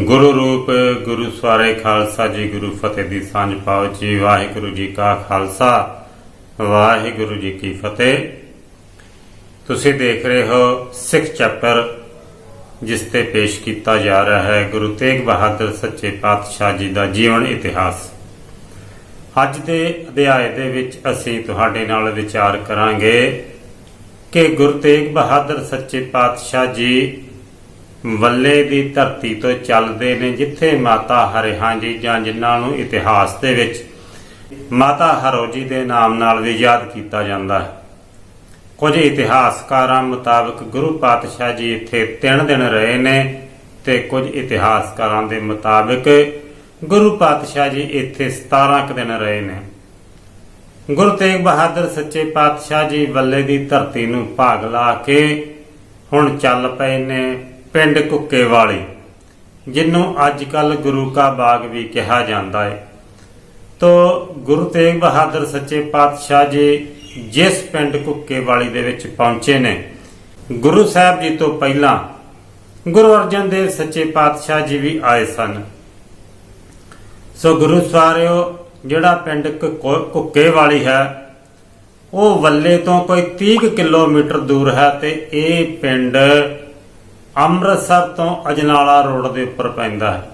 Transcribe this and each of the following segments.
ਗੁਰੂ ਰੂਪ, ਗੁਰੂ ਸਵਾਰੇ ਖਾਲਸਾ, ਜੀ ਗੁਰੂ ਫਤਿਹ ਦੀ ਸਾਂਝ ਪਾਓ, ਜੀ ਵਾਹਿਗੁਰੂ ਜੀ ਕਾ ਖਾਲਸਾ, ਵਾਹਿਗੁਰੂ ਜੀ ਕੀ ਫਤਿਹ। ਤੁਸੀਂ ਦੇਖ ਰਹੇ ਹੋ ਸਿੱਖ ਚੈਪਟਰ, ਜਿਸ ਤੇ ਪੇਸ਼ ਕੀਤਾ ਜਾ ਰਿਹਾ ਹੈ ਗੁਰੂ ਤੇਗ ਬਹਾਦਰ ਸੱਚੇ ਪਾਤਸ਼ਾਹ ਜੀ ਦਾ ਜੀਵਨ ਇਤਿਹਾਸ। ਅੱਜ ਦੇ ਅਧਿਆਇ ਦੇ ਵਿੱਚ ਅਸੀਂ ਤੁਹਾਡੇ ਨਾਲ ਵਿਚਾਰ ਕਰਾਂਗੇ ਕਿ ਗੁਰੂ ਤੇਗ ਬਹਾਦਰ ਸੱਚੇ ਪਾਤਸ਼ਾਹ ਜੀ ਵੱਲੇ ਦੀ ਧਰਤੀ ਤੋਂ ਚੱਲਦੇ ਨੇ ਜਿੱਥੇ ਮਾਤਾ ਹਰਿਹਾਂ ਜੀ ਜਾਂ ਜਿਨ੍ਹਾਂ ਨੂੰ ਇਤਿਹਾਸ ਦੇ ਵਿੱਚ ਮਾਤਾ ਹਰੋ ਜੀ ਦੇ ਨਾਮ ਨਾਲ ਵੀ ਯਾਦ ਕੀਤਾ ਜਾਂਦਾ ਹੈ। ਕੁਝ ਇਤਿਹਾਸਕਾਰਾਂ ਮੁਤਾਬਕ ਗੁਰੂ ਪਾਤਸ਼ਾਹ ਜੀ ਇੱਥੇ 3 ਦਿਨ ਰਹੇ ਨੇ ਤੇ ਕੁਝ ਇਤਿਹਾਸਕਾਰਾਂ ਦੇ ਮੁਤਾਬਕ ਗੁਰੂ ਪਾਤਸ਼ਾਹ ਜੀ ਇੱਥੇ 17 ਕ ਦਿਨ ਰਹੇ ਨੇ। ਗੁਰੂ ਤੇਗ ਬਹਾਦਰ ਸੱਚੇ ਪਾਤਸ਼ਾਹ ਜੀ ਵੱਲੇ ਦੀ ਧਰਤੀ ਨੂੰ ਭਾਗ ਲਾ ਕੇ ਹੁਣ ਚੱਲ ਪਏ ਨੇ। ਪਿੰਡ ਕੁੱਕੇ ਵਾਲੀ ਜਿਹਨੂੰ ਅੱਜ ਕੱਲ ਗੁਰੂ ਕਾ ਬਾਗ ਵੀ ਕਿਹਾ ਜਾਂਦਾ ਹੈ ਤੋ ਗੁਰੂ ਤੇਗ ਬਹਾਦਰ ਸੱਚੇ ਪਾਤਸ਼ਾਹ ਜੀ ਜਿਸ ਪਿੰਡ ਕੁੱਕੇ ਵਾਲੀ ਦੇ ਵਿੱਚ ਪਹੁੰਚੇ ਨੇ, ਗੁਰੂ ਸਾਹਿਬ ਜੀ ਤੋਂ ਪਹਿਲਾਂ ਗੁਰੂ ਅਰਜਨ ਦੇਵ ਸੱਚੇ ਪਾਤਸ਼ਾਹ ਜੀ ਵੀ ਆਏ ਸਨ। ਸੋ ਗੁਰੂ ਸਵਾਰਿਓ ਜਿਹੜਾ ਪਿੰਡ ਕੁ- ਕੁੱਕੇ ਵਾਲੀ ਹੈ, ਉਹ ਵੱਲੇ ਤੋਂ ਕੋਈ 30 ਕੁ ਕਿਲੋਮੀਟਰ ਦੂਰ ਹੈ ਤੇ ਇਹ ਪਿੰਡ ਅੰਮ੍ਰਿਤਸਰ ਤੋਂ ਅਜਨਾਲਾ ਰੋਡ ਦੇ ਉੱਪਰ ਪੈਂਦਾ ਹੈ।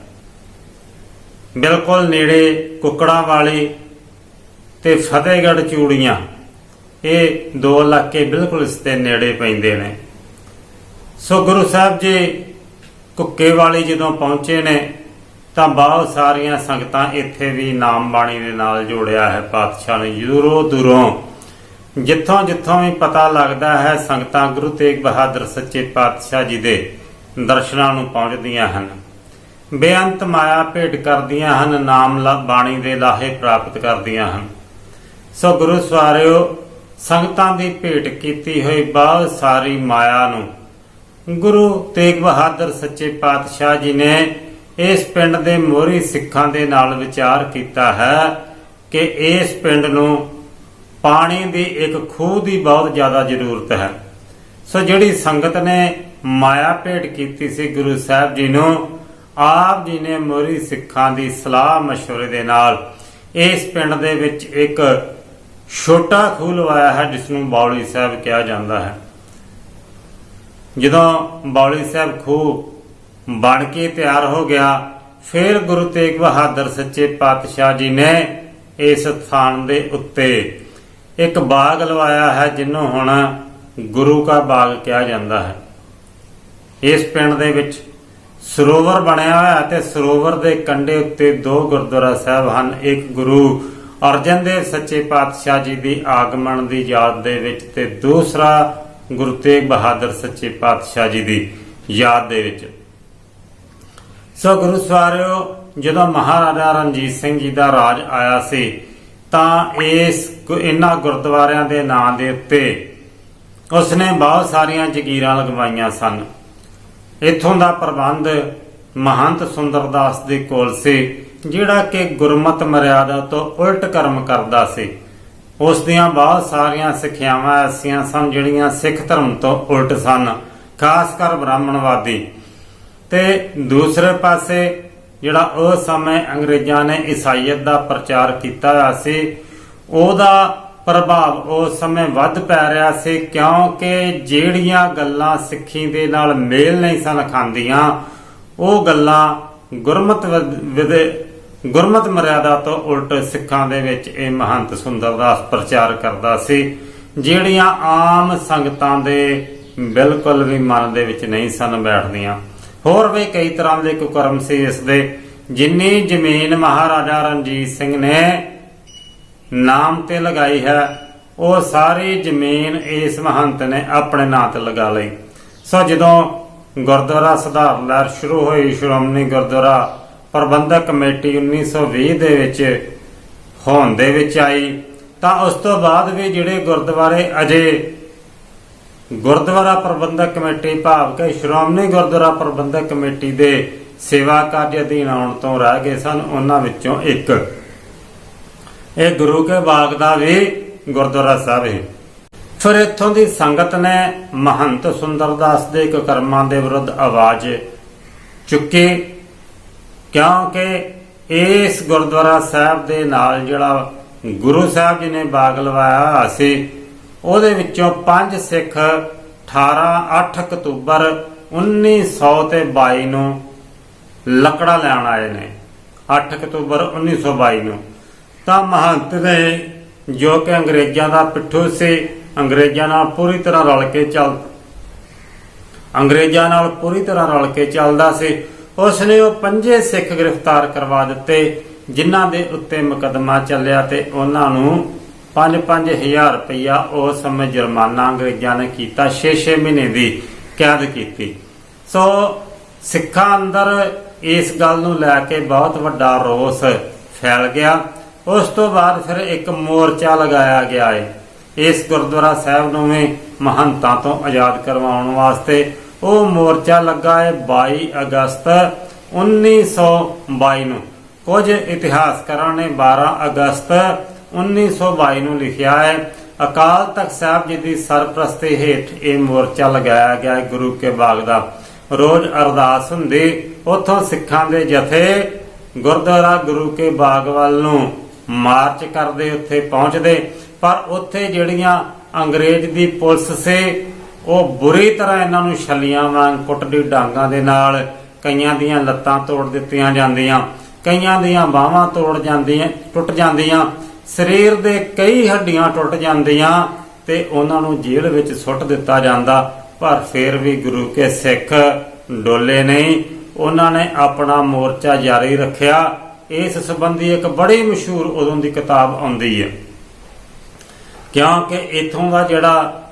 ਬਿਲਕੁਲ ਨੇੜੇ ਕੁੱਕੜਾਂ ਵਾਲੀ ਤੇ ਫਤਿਹਗੜ੍ਹ ਚੂੜੀਆਂ, ਇਹ ਦੋ ਇਲਾਕੇ ਬਿਲਕੁਲ ਇਸ ਦੇ ਨੇੜੇ ਪੈਂਦੇ ਨੇ। ਸੋ ਗੁਰੂ ਸਾਹਿਬ ਜੀ ਕੁੱਕੇ ਵਾਲੀ ਜਦੋਂ ਪਹੁੰਚੇ ਨੇ, ਤਾਂ ਬਹੁਤ ਸਾਰੀਆਂ ਸੰਗਤਾਂ ਇੱਥੇ ਵੀ ਨਾਮ ਬਾਣੀ ਦੇ ਨਾਲ ਜੋੜਿਆ ਹੈ। ਪਾਤਸ਼ਾਹ ਨੇ ਦੂਰੋਂ ਦੂਰੋਂ ਜਿੱਥੋਂ ਜਿੱਥੋਂ ਵੀ ਪਤਾ ਲੱਗਦਾ ਹੈ, ਸੰਗਤਾਂ ਗੁਰੂ ਤੇਗ ਬਹਾਦਰ ਸੱਚੇ ਪਾਤਸ਼ਾਹ ਜੀ ਦੇ ਦਰਸ਼ਨਾਂ ਨੂੰ ਪਹੁੰਚਦੀਆਂ ਹਨ। ਬੇਅੰਤ ਮਾਇਆ ਭੇਟ ਕਰਦੀਆਂ ਹਨ, ਨਾਮ ਬਾਣੀ ਦੇ ਲਾਹੇ ਪ੍ਰਾਪਤ ਕਰਦੀਆਂ ਹਨ। ਸੋ ਗੁਰੂ ਸਵਾਰਿਓ, ਸੰਗਤਾਂ ਦੀ ਭੇਟ ਕੀਤੀ ਹੋਈ ਬਹੁਤ ਸਾਰੀ ਮਾਇਆ ਨੂੰ ਗੁਰੂ ਤੇਗ ਬਹਾਦਰ ਸੱਚੇ ਪਾਤਸ਼ਾਹ ਜੀ ਨੇ ਇਸ ਪਿੰਡ ਦੇ ਮੋਹਰੀ ਸਿੱਖਾਂ ਦੇ ਨਾਲ ਵਿਚਾਰ ਕੀਤਾ ਹੈ ਕਿ ਇਸ ਪਿੰਡ ਨੂੰ ਪਾਣੀ ਦੀ ਇੱਕ ਖੂਹ ਦੀ ਬਹੁਤ ਜ਼ਿਆਦਾ ਜ਼ਰੂਰਤ ਹੈ ਸੋ ਜਿਹੜੀ ਸੰਗਤ ਨੇ ਮਾਇਆ ਭੇਟ ਕੀਤੀ ਸੀ ਗੁਰੂ ਸਾਹਿਬ ਜੀ ਨੂੰ ਆਪ ਜੀ ਨੇ ਮੋਹਰੀ ਸਿੱਖਾਂ ਦੀ ਸਲਾਹ مشورے ਦੇ ਨਾਲ ਇਸ ਪਿੰਡ ਦੇ ਵਿੱਚ ਇੱਕ ਛੋਟਾ ਖੂਹ ਲਵਾਇਆ ਹੈ ਜਿਸ ਨੂੰ ਬੌਲੀ ਸਾਹਿਬ ਕਿਹਾ ਜਾਂਦਾ ਹੈ ਜਦੋਂ ਬੌਲੀ ਸਾਹਿਬ ਖੂਹ ਬਣ ਕੇ ਤਿਆਰ ਹੋ ਗਿਆ ਫਿਰ ਗੁਰੂ ਤੇਗ ਬਹਾਦਰ ਸੱਚੇ ਪਾਤਸ਼ਾਹ ਜੀ ਨੇ ਇਸ ਸਥਾਨ ਦੇ ਉੱਤੇ ਇੱਕ ਬਾਗ ਲਵਾਇਆ ਹੈ ਜਿਹਨੂੰ ਹੁਣ ਗੁਰੂ ਕਾ ਬਾਗ ਕਿਹਾ ਜਾਂਦਾ ਹੈ। ਇਸ ਪਿੰਡ ਦੇ ਵਿੱਚ ਸਰੋਵਰ ਬਣਿਆ ਹੋਇਆ ਹੈ ਤੇ ਸਰੋਵਰ ਦੇ ਕੰਢੇ ਉੱਤੇ ਦੋ ਗੁਰਦੁਆਰਾ ਸਾਹਿਬ ਹਨ। ਇੱਕ ਗੁਰੂ ਅਰਜਨ ਦੇਵ ਸੱਚੇ ਪਾਤਸ਼ਾਹ ਜੀ ਦੀ ਆਗਮਨ ਦੀ ਯਾਦ ਦੇ ਵਿੱਚ ਤੇ ਦੂਸਰਾ ਗੁਰੂ ਤੇਗ ਬਹਾਦਰ ਸੱਚੇ ਪਾਤਸ਼ਾਹ ਜੀ ਦੀ ਯਾਦ ਦੇ ਵਿੱਚ। ਸੋ ਗੁਰੂ ਸਵਾਰਿਓ, ਜਦੋਂ ਮਹਾਰਾਜਾ ਰਣਜੀਤ ਸਿੰਘ ਜੀ ਦਾ ਰਾਜ ਆਇਆ ਸੀ ਤਾਂ ਇਸ ਇਹਨਾਂ ਗੁਰਦੁਆਰਿਆਂ ਦੇ ਨਾਂ ਦੇ ਉੱਤੇ ਉਸਨੇ ਬਹੁਤ ਸਾਰੀਆਂ ਜ਼ਗੀਰਾਂ ਲਗਵਾਈਆਂ ਸਨ। ਇਥੋਂ ਦਾ ਪ੍ਰਬੰਧ ਮਹੰਤ ਸੁੰਦਰਦਾਸ ਦੇ ਕੋਲ ਸੀ, ਜਿਹੜਾ ਕਿ ਗੁਰਮਤ ਮਰਿਆਦਾ ਤੋਂ ਉਲਟ ਕਰਮ ਕਰਦਾ ਸੀ। ਉਸ ਦੀਆਂ ਬਹੁਤ ਸਾਰੀਆਂ ਸਿੱਖਿਆਵਾਂ ਐਸੀਆਂ ਸਨ ਜਿਹੜੀਆਂ ਸਿੱਖ ਧਰਮ ਤੋਂ ਉਲਟ ਸਨ, ਖਾਸ ਕਰ ਬ੍ਰਾਹਮਣਵਾਦੀ। ਤੇ ਦੂਸਰੇ ਪਾਸੇ ਜਿਹੜਾ ਉਸ ਸਮੇਂ ਅੰਗਰੇਜ਼ਾਂ ਨੇ ਈਸਾਈਅਤ ਦਾ ਪ੍ਰਚਾਰ ਕੀਤਾ ਹੋਇਆ ਸੀ, ਉਹਦਾ ਪ੍ਰਭਾਵ ਉਸ ਸਮੇਂ ਵੱਧ ਪੈ ਰਿਹਾ ਸੀ, ਕਿਉਂਕਿ ਜਿਹੜੀਆਂ ਗੱਲਾਂ ਸਿੱਖੀ ਦੇ ਨਾਲ ਮੇਲ ਨਹੀਂ ਸਨ ਖਾਂਦੀਆਂ, ਉਹ ਗੱਲਾਂ ਗੁਰਮਤ ਵਿਦ- ਵਿਦ, ਗੁਰਮਤ ਮਰਿਆਦਾ ਤੋਂ ਉਲਟ ਸਿੱਖਾਂ ਦੇ ਵਿੱਚ ਇਹ ਮਹੰਤ ਸੁੰਦਰਦਾਸ ਪ੍ਰਚਾਰ ਕਰਦਾ ਸੀ, ਜਿਹੜੀਆਂ ਆਮ ਸੰਗਤਾਂ ਦੇ ਬਿਲਕੁਲ ਵੀ ਮਨ ਦੇ ਵਿੱਚ ਨਹੀਂ ਸਨ ਬੈਠਦੀਆਂ। ਹੋਰ ਵੀ ਕਈ ਤਰ੍ਹਾਂ ਦੇ ਕੁਕਰਮ ਸੀ ਇਸ ਦੇ। ਜਿੰਨੀ ਜ਼ਮੀਨ ਮਹਾਰਾਜਾ ਰਣਜੀਤ ਸਿੰਘ ਨੇ ਨਾਮ ਤੇ ਲਗਾਈ ਹੈ, ਉਹ ਸਾਰੀ ਜ਼ਮੀਨ ਇਸ ਮਹੰਤ ਨੇ ਆਪਣੇ ਨਾਂ ਤੇ ਲਗਾ ਲਈ। ਸੋ ਜਦੋਂ ਗੁਰਦੁਆਰਾ ਸੁਧਾਰ ਲਹਿਰ ਸ਼ੁਰੂ ਹੋਈ, ਸ਼੍ਰੋਮਣੀ ਗੁਰਦੁਆਰਾ ਪ੍ਰਬੰਧਕ ਕਮੇਟੀ 1920 ਦੇ ਵਿੱਚ ਹੋਣ ਦੇ ਵਿੱਚ ਆਈ, ਤਾਂ ਉਸ ਤੋਂ ਬਾਅਦ ਵੀ ਜਿਹੜੇ ਗੁਰਦੁਆਰੇ ਅਜੇ ਗੁਰਦੁਆਰਾ ਪ੍ਰਬੰਧਕ ਕਮੇਟੀ ਭਾਵ ਕਿ ਸ਼੍ਰੋਮਣੀ ਗੁਰਦੁਆਰਾ ਪ੍ਰਬੰਧਕ ਕਮੇਟੀ ਦੇ ਸੇਵਾ ਕਾਰਜ ਅਧੀਨ ਆਉਣ ਤੋਂ ਰਹਿ ਗਏ ਸਨ, ਉਹਨਾਂ ਵਿੱਚੋਂ ਇੱਕ। ਇਹ ਗੁਰੂ ਕੇ ਬਾਗ ਦਾ ਵੀ ਗੁਰਦੁਆਰਾ ਸਾਹਿਬ ਹੈ। ਫਿਰ ਇੱਥੋਂ ਦੀ ਸੰਗਤ ਨੇ ਮਹੰਤ ਸੁੰਦਰਦਾਸ ਦੇ ਕੁਕਰਮਾਂ ਦੇ ਵਿਰੁੱਧ ਆਵਾਜ਼ ਚੁੱਕੀ, ਕਿਉਂਕਿ ਇਸ ਗੁਰਦੁਆਰਾ ਸਾਹਿਬ ਦੇ ਨਾਲ ਜਿਹੜਾ ਗੁਰੂ ਸਾਹਿਬ ਜੀ ਨੇ ਬਾਗ ਲਵਾਇਆ ਹੋਇਆ ਸੀ ਉਹਦੇ ਵਿੱਚੋਂ ਪੰਜ ਸਿੱਖ 18 8 ਅਕਤੂਬਰ 1922 ਨੂੰ ਲੱਕੜਾ ਲੈਣ ਆਏ ਨੇ। 8 ਅਕਤੂਬਰ 1922 ਨੂੰ। ਤਾਂ ਮਹੰਤ ਨੇ ਜੋ ਕਿ ਅੰਗਰੇਜ਼ਾਂ ਦਾ ਪਿੱਠੂ ਸੀ, ਅੰਗਰੇਜ਼ਾਂ ਨਾਲ ਪੂਰੀ ਤਰ੍ਹਾਂ ਰਲ ਕੇ ਚੱਲ ਅੰਗਰੇਜ਼ਾਂ ਨਾਲ ਪੂਰੀ ਤਰ੍ਹਾਂ ਰਲ ਕੇ ਚੱਲਦਾ ਸੀ। ਉਸ ਨੇ ਉਹ ਪੰਜੇ ਸਿੱਖ ਗ੍ਰਿਫਤਾਰ ਕਰਵਾ ਦਿੱਤੇ, ਜਿਨ੍ਹਾਂ ਦੇ ਉੱਤੇ ਮੁਕਦਮਾ ਚੱਲਿਆ ਤੇ ਉਹਨਾਂ ਨੂੰ 5-5000 ਰੁਪਇਆ ਉਸ ਸਮੇਂ ਜੁਰਮਾਨਾ ਅੰਗਰੇਜ਼ਾਂ ਨੇ ਕੀਤਾ 6-6 ਮਹੀਨੇ ਦੀ ਕੈਦ ਕੀਤੀ। ਸੋ ਸਿੱਖਾਂ ਅੰਦਰ ਇਸ ਗੱਲ ਨੂੰ ਲੈ ਕੇ ਬਹੁਤ ਵੱਡਾ ਰੋਸ ਫੈਲ ਗਿਆ। ਉਸ ਤੋਂ ਬਾਅਦ ਫਿਰ ਇੱਕ ਮੋਰਚਾ ਲਗਾਇਆ ਗਿਆ ਹੈ ਇਸ ਗੁਰਦੁਆਰਾ ਸਾਹਿਬ ਨੂੰ ਵੀ ਮਹੰਤਾਂ ਤੋਂ ਆਜ਼ਾਦ ਕਰਵਾਉਣ ਵਾਸਤੇ ਉਹ ਮੋਰਚਾ ਲੱਗਾ ਹੈ 22 ਅਗਸਤ 1922 ਨੂੰ। ਕੁਝ ਇਤਿਹਾਸਕਾਰਾਂ ਨੇ 12 ਅਗਸਤ 1922 ਨੂੰ ਲਿਖਿਆ ਹੈ, ਅਕਾਲ ਤਖਤ ਸਾਹਿਬ ਜੀ ਦੀ ਸਰਪ੍ਰਸਤੀ ਹੇਠ ਇਹ ਮੋਰਚਾ ਲਗਾਇਆ ਗਿਆ ਗੁਰੂ ਕੇ ਬਾਗ ਦਾ। ਰੋਜ਼ ਅਰਦਾਸ ਹੁੰਦੀ, ਉੱਥੋਂ ਸਿੱਖਾਂ ਦੇ ਜਥੇ ਗੁਰਦੁਆਰਾ ਗੁਰੂ ਕੇ ਬਾਗ ਵੱਲ ਨੂੰ ਮਾਰਚ ਕਰਦੇ, ਉੱਥੇ ਪਹੁੰਚਦੇ। ਪਰ ਉੱਥੇ ਜਿਹੜੀਆਂ ਅੰਗਰੇਜ਼ ਦੀ ਪੁਲਿਸ ਸੀ, ਉਹ ਬੁਰੀ ਤਰ੍ਹਾਂ ਇਹਨਾਂ ਨੂੰ ਛੱਲੀਆਂ ਵਾਂਗ, ਕੁੱਟਦੀ ਡਾਂਗਾਂ ਦੇ ਨਾਲ ਕਈਆਂ ਦੀਆਂ ਲੱਤਾਂ ਤੋੜ ਦਿੱਤੀਆਂ ਜਾਂਦੀਆਂ, ਕਈਆਂ ਦੀਆਂ ਬਾਹਾਂ ਤੋੜ ਜਾਂਦੀਆਂ, ਟੁੱਟ ਜਾਂਦੀਆਂ। ਸਰੀਰ ਦੇ ਕਈ ਹੱਡੀਆਂ ਟੁੱਟ ਜਾਂਦੀਆਂ ਤੇ ਉਹਨਾਂ ਨੂੰ ਜੇਲ੍ਹ ਵਿੱਚ ਸੁੱਟ ਦਿੱਤਾ ਜਾਂਦਾ। ਪਰ ਫਿਰ ਵੀ ਗੁਰੂ ਕੇ ਸਿੱਖ ਡੋਲੇ ਨਹੀਂ। ਉਹਨਾਂ ਨੇ ਆਪਣਾ ਮੋਰਚਾ ਜਾਰੀ ਰੱਖਿਆ। ਇਸ ਸੰਬੰਧੀ ਇੱਕ ਬੜੀ ਮਸ਼ਹੂਰ ਉਦੋਂ ਦੀ ਕਿਤਾਬ ਆਉਂਦੀ ਹੈ। ਕਿਉਂਕਿ ਇਥੋਂ ਦਾ ਜਿਹੜਾ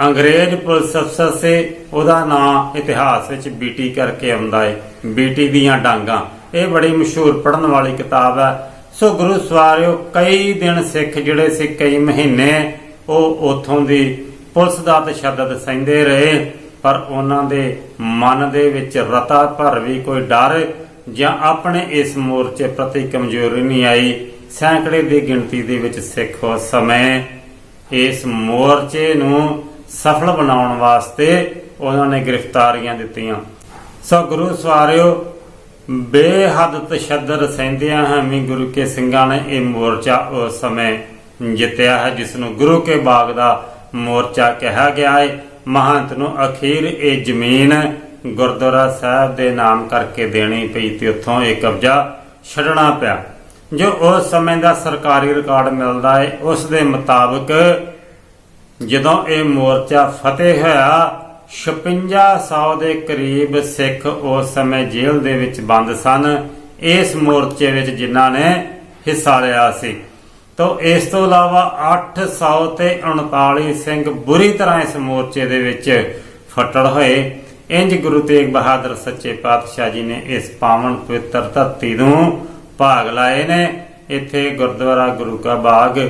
ਅੰਗਰੇਜ਼ ਪੁਲਿਸ ਅਫਸਰ ਸੀ, ਉਹਦਾ ਨਾਂ ਇਤਿਹਾਸ ਵਿੱਚ ਬੀਟੀ ਕਰਕੇ ਆਉਂਦਾ ਹੈ। ਬੀਟੀ ਦੀਆਂ ਡਾਂਗਾ। ਇਹ ਬੜੀ ਮਸ਼ਹੂਰ ਪੜਨ ਵਾਲੀ ਕਿਤਾਬ ਹੈ। ਸੋ ਗੁਰੂ ਸਵਾਰਿਓ, ਕਈ ਦਿਨ ਸਿੱਖ ਜਿਹੜੇ ਸੀ ਕਈ ਮਹੀਨੇ, ਉਹ ਉਥੋਂ ਦੀ ਪੁਲਿਸ ਦਾ ਤਸ਼ੱਦਦ ਸਹਿੰਦੇ ਰਹੇ, ਪਰ ਉਹਨਾਂ ਦੇ ਮਨ ਦੇ ਵਿੱਚ ਰਤਾ ਭਰ ਵੀ ਕੋਈ ਡਰ ਜਾਂ ਆਪਣੇ ਇਸ ਮੋਰਚੇ ਪ੍ਰਤੀ ਕਮਜ਼ੋਰੀ ਨਹੀਂ ਆਈ। ਸੈਂਕੜੇ ਦੀ ਗਿਣਤੀ ਦੇ ਵਿੱਚ ਸਿੱਖ ਉਸ ਸਮੇਂ ਇਸ ਮੋਰਚੇ ਨੂੰ ਸਫਲ ਬਣਾਉਣ ਵਾਸਤੇ ਉਹਨਾਂ ਨੇ ਗ੍ਰਿਫਤਾਰੀਆਂ ਦਿੱਤੀਆਂ। ਸੋ ਗੁਰੂ ਸਵਾਰਿਓ ਬੇਹੱਦ ਤਸ਼ੱਦਦ ਸਹਿੰਦਿਆਂ ਹਮੀ ਗੁਰੂ ਕੇ ਸਿੰਘਾਂ ਨੇ ਇਹ ਮੋਰਚਾ ਉਸ ਸਮੇਂ ਜਿੱਤਿਆ ਹੈ, ਜਿਸ ਨੂੰ ਗੁਰੂ ਕੇ ਬਾਗ ਦਾ ਮੋਰਚਾ ਕਿਹਾ ਗਿਆ ਹੈ। ਮਹੰਤ ਨੂੰ ਅਖੀਰ ਇਹ ਜ਼ਮੀਨ ਗੁਰਦੁਆਰਾ ਸਾਹਿਬ ਦੇ ਨਾਮ ਕਰਕੇ ਦੇਣੀ ਪਈ ਤੇ ਉੱਥੋਂ ਇਹ ਕਬਜ਼ਾ ਛੱਡਣਾ ਪਿਆ। ਜੋ ਉਸ ਸਮੇਂ ਦਾ ਸਰਕਾਰੀ ਰਿਕਾਰਡ ਮਿਲਦਾ ਹੈ, ਉਸ ਦੇ ਮੁਤਾਬਕ ਜਦੋਂ ਇਹ ਮੋਰਚਾ ਫਤਿਹ ਹੋਇਆ 5600 ਦੇ ਕਰੀਬ ਸਿੱਖ ਉਸ ਸਮੇਂ ਜੇਲ੍ਹ ਦੇ ਵਿੱਚ ਬੰਦ ਸਨ। ਇਸ ਮੋਰਚੇ ਵਿੱਚ ਜਿਨ੍ਹਾਂ ਨੇ ਹਿੱਸਾ ਲਿਆ ਸੀ। ਤੋਂ ਇਸ ਤੋਂ ਇਲਾਵਾ 800 ਤੇ 39 ਸਿੰਘ ਬੁਰੀ ਤਰ੍ਹਾਂ ਇਸ ਮੋਰਚੇ ਦੇ ਵਿੱਚ ਫੱਟੜ ਹੋਏ। ਇੰਜ ਗੁਰੂ ਤੇਗ ਬਹਾਦਰ ਸੱਚੇ ਪਾਤਸ਼ਾਹ ਜੀ ਨੇ ਇਸ ਪਾਵਨ ਪਵਿੱਤਰ ਧਰਤੀ ਨੂੰ ਭਾਗ ਲਾਏ ਨੇ। ਇੱਥੇ ਗੁਰਦੁਆਰਾ ਗੁਰੂ ਕਾ ਬਾਗ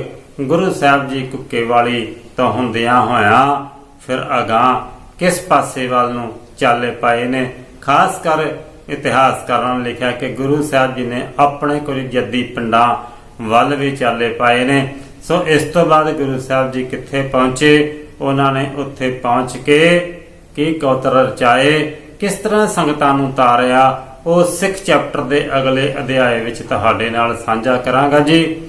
ਗੁਰੂ ਸਾਹਿਬ ਜੀ ਕੁੱਕੇ ਵਾਲੀ ਤੋਂ ਹੁੰਦਿਆਂ ਹੋਇਆ ਫਿਰ ਅਗਾਹ ਕਿਸ ਪਾਸੇ ਵੱਲ ਨੂੰ ਚਾਲੇ ਪਾਏ ਨੇ? ਖਾਸ ਕਰ ਇਤਿਹਾਸਕਾਰਾਂ ਨੇ ਲਿਖਿਆ ਕਿ ਗੁਰੂ ਸਾਹਿਬ ਜੀ ਨੇ ਆਪਣੇ ਕੁਝ ਜੱਦੀ ਪਿੰਡਾਂ ਵੱਲ ਵੀ ਚਾਲੇ ਪਾਏ ਨੇ। ਸੋ ਇਸ ਤੋਂ ਬਾਅਦ ਗੁਰੂ ਸਾਹਿਬ ਜੀ ਕਿੱਥੇ ਪਹੁੰਚੇ? ਉਹਨਾਂ ਨੇ ਉੱਥੇ ਪਹੁੰਚ ਕੇ ਕੀ ਕੌਤਰ ਰਚਾਏ? ਕਿਸ ਤਰ੍ਹਾਂ ਸੰਗਤਾਂ ਨੂੰ ਤਾਰਿਆ? ਉਹ ਸਿੱਖ ਚੈਪਟਰ ਦੇ ਅਗਲੇ ਅਧਿਆਏ ਵਿੱਚ ਤੁਹਾਡੇ ਨਾਲ ਸਾਂਝਾ ਕਰਾਂਗਾ ਜੀ।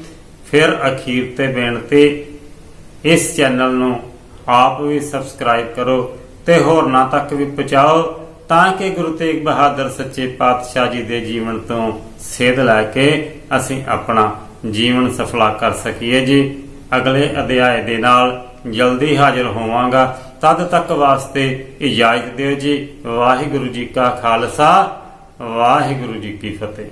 ਫਿਰ ਅਖੀਰ ਤੇ ਬੇਨਤੀ, ਇਸ ਚੈਨਲ ਨੂੰ ਆਪ ਵੀ ਸਬਸਕ੍ਰਾਈਬ ਕਰੋ। ਤੇ ਹੋਰਨਾਂ ਤੱਕ ਵੀ ਪਹੁੰਚਾਓ, ਤਾਂ ਕਿ ਗੁਰੂ ਤੇਗ ਬਹਾਦਰ ਸੱਚੇ ਪਾਤਸ਼ਾਹ ਜੀ ਦੇ ਜੀਵਨ ਤੋਂ ਸੇਧ ਲੈ ਕੇ ਅਸੀਂ ਆਪਣਾ ਜੀਵਨ ਸਫਲਾ ਕਰ ਸਕੀਏ ਜੀ। ਅਗਲੇ ਅਧਿਆਏ ਦੇ ਨਾਲ ਜਲਦੀ ਹਾਜ਼ਰ ਹੋਵਾਂਗਾ। ਤਦ ਤੱਕ ਵਾਸਤੇ ਇਜਾਜ਼ਤ ਦਿਓ ਜੀ। ਵਾਹਿਗੁਰੂ ਜੀ ਕਾ ਖਾਲਸਾ, ਵਾਹਿਗੁਰੂ ਜੀ ਕੀ ਫਤਿਹ।